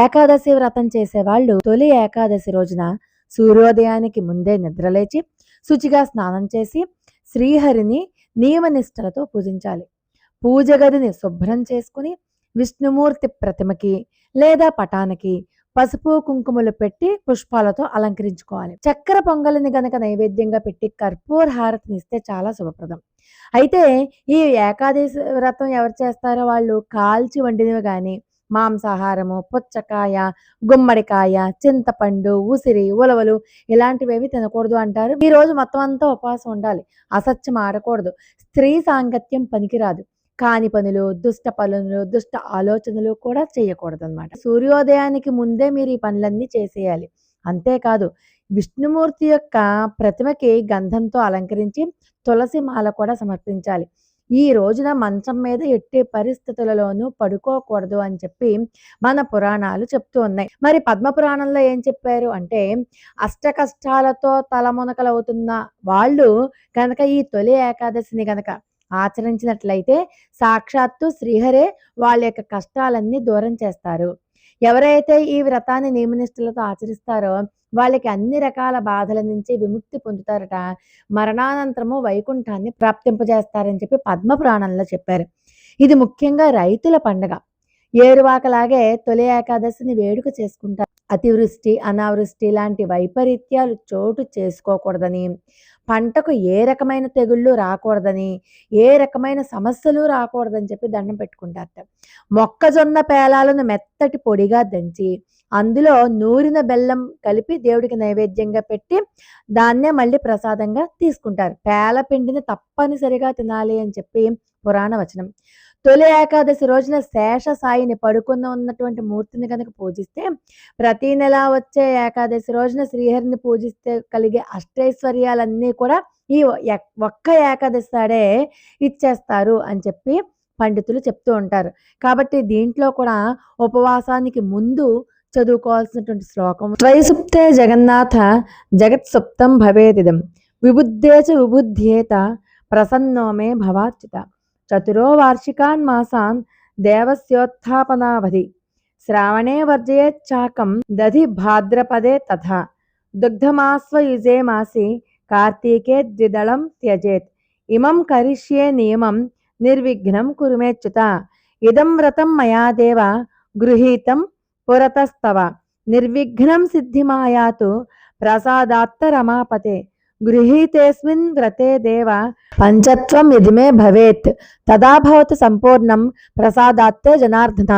ఏకాదశి వ్రతం చేసేవాళ్ళు తొలి ఏకాదశి రోజున సూర్యోదయానికి ముందే నిద్రలేచి శుచిగా స్నానం చేసి శ్రీహరిని నియమనిష్టలతో పూజించాలి. పూజ గదిని శుభ్రం చేసుకుని విష్ణుమూర్తి ప్రతిమకి లేదా పటానికి పసుపు కుంకుమలు పెట్టి పుష్పాలతో అలంకరించుకోవాలి. చక్కెర పొంగలిని గనక నైవేద్యంగా పెట్టి కర్పూర హారతిని ఇస్తే చాలా శుభప్రదం. అయితే ఈ ఏకాదశి వ్రతం ఎవరు చేస్తారో వాళ్ళు కాల్చి వండినవి కానీ మాంసాహారము పుచ్చకాయ గుమ్మడికాయ చింతపండు ఉసిరి ఉలవలు ఇలాంటివేవి తినకూడదు అంటారు. ఈ రోజు మొత్తం అంతా ఉపవాసం ఉండాలి. అసత్యం ఆడకూడదు. స్త్రీ సాంగత్యం పనికిరాదు. కాని పనులు దుష్ట పనులు దుష్ట ఆలోచనలు కూడా చేయకూడదు అనమాట సూర్యోదయానికి ముందే మీరు ఈ పనులన్నీ చేసేయాలి. అంతేకాదు విష్ణుమూర్తి యొక్క ప్రతిమకి గంధంతో అలంకరించి తులసి మాల కూడా సమర్పించాలి. ఈ రోజున మంచం మీద ఎట్టి పరిస్థితులలోనూ పడుకోకూడదు అని చెప్పి మన పురాణాలు చెప్తూ ఉన్నాయి. మరి పద్మ పురాణంలో ఏం చెప్పారు? అంటే అష్ట కష్టాలతో తలమునకలవుతున్న వాళ్ళు కనుక ఈ తొలి ఏకాదశిని గనక ఆచరించినట్లయితే సాక్షాత్తు శ్రీహరే వాళ్ళ యొక్క కష్టాలన్నీ దూరం చేస్తారు. ఎవరైతే ఈ వ్రతాన్ని నియమనిష్ఠులతో ఆచరిస్తారో వాళ్ళకి అన్ని రకాల బాధల నుంచి విముక్తి పొందుతారట. మరణానంతరము వైకుంఠాన్ని ప్రాప్తింపజేస్తారని చెప్పి పద్మ పురాణంలో చెప్పారు. ఇది ముఖ్యంగా రైతుల పండగ. ఏరువాకలాగే తొలి ఏకాదశిని వేడుక చేసుకుంటారు. అతివృష్టి అనావృష్టి లాంటి వైపరీత్యాలు చోటు చేసుకోకూడదని పంటకు ఏ రకమైన తెగుళ్ళు రాకూడదని ఏ రకమైన సమస్యలు రాకూడదని చెప్పి దండం పెట్టుకుంటారట మొక్కజొన్న పేలాలను మెత్తటి పొడిగా దంచి అందులో నూరిన బెల్లం కలిపి దేవుడికి నైవేద్యంగా పెట్టి దాన్నే మళ్ళీ ప్రసాదంగా తీసుకుంటారు. పేల పిండిని తప్పనిసరిగా తినాలి అని చెప్పి పురాణ వచనం. తొలి ఏకాదశి రోజున శేష సాయిని పడుకున్న ఉన్నటువంటి మూర్తిని కనుక పూజిస్తే ప్రతి నెల వచ్చే ఏకాదశి రోజున శ్రీహరిని పూజిస్తే కలిగే అష్టైశ్వర్యాలన్నీ కూడా ఈ ఒక్క ఏకాదశి నాడే ఇచ్చేస్తారు అని చెప్పి పండితులు చెప్తూ ఉంటారు. కాబట్టి దీంట్లో కూడా ఉపవాసానికి ముందు చదువుకోవాల్సినటువంటి శ్లోకం త్వైసుప్తే జగన్నాథ జగత్సుప్తం భవేదిదం. విబుద్ధేచ విబుద్ధేత ప్రసన్నోమే భవాచ్యుత చతురో వార్షికాన్ మాసాన్ దేవస్యోత్థాపనావధి శ్రావణే వర్జయేచ్చాకం దధి భాద్రపదే తథా దుగ్ధమాస్వయుజే మాసి కార్తీకే ద్విదళం త్యజేత్ ఇమం కరిష్యే నియమం నిర్విఘ్నం కురుమేచ్యుత ఇదం వ్రతం మయా దేవ గృహీతం పురతస్తవ నిర్విఘ్నం సిద్ధిమాయాతు ప్రసాదాత్త రమాపతే గృహీతేస్మిన్ వ్రతే దేవ పంచత్వం ఇదిమే భవేత్ తదా భవతు సంపూర్ణం ప్రసాదాత్తే జనార్దన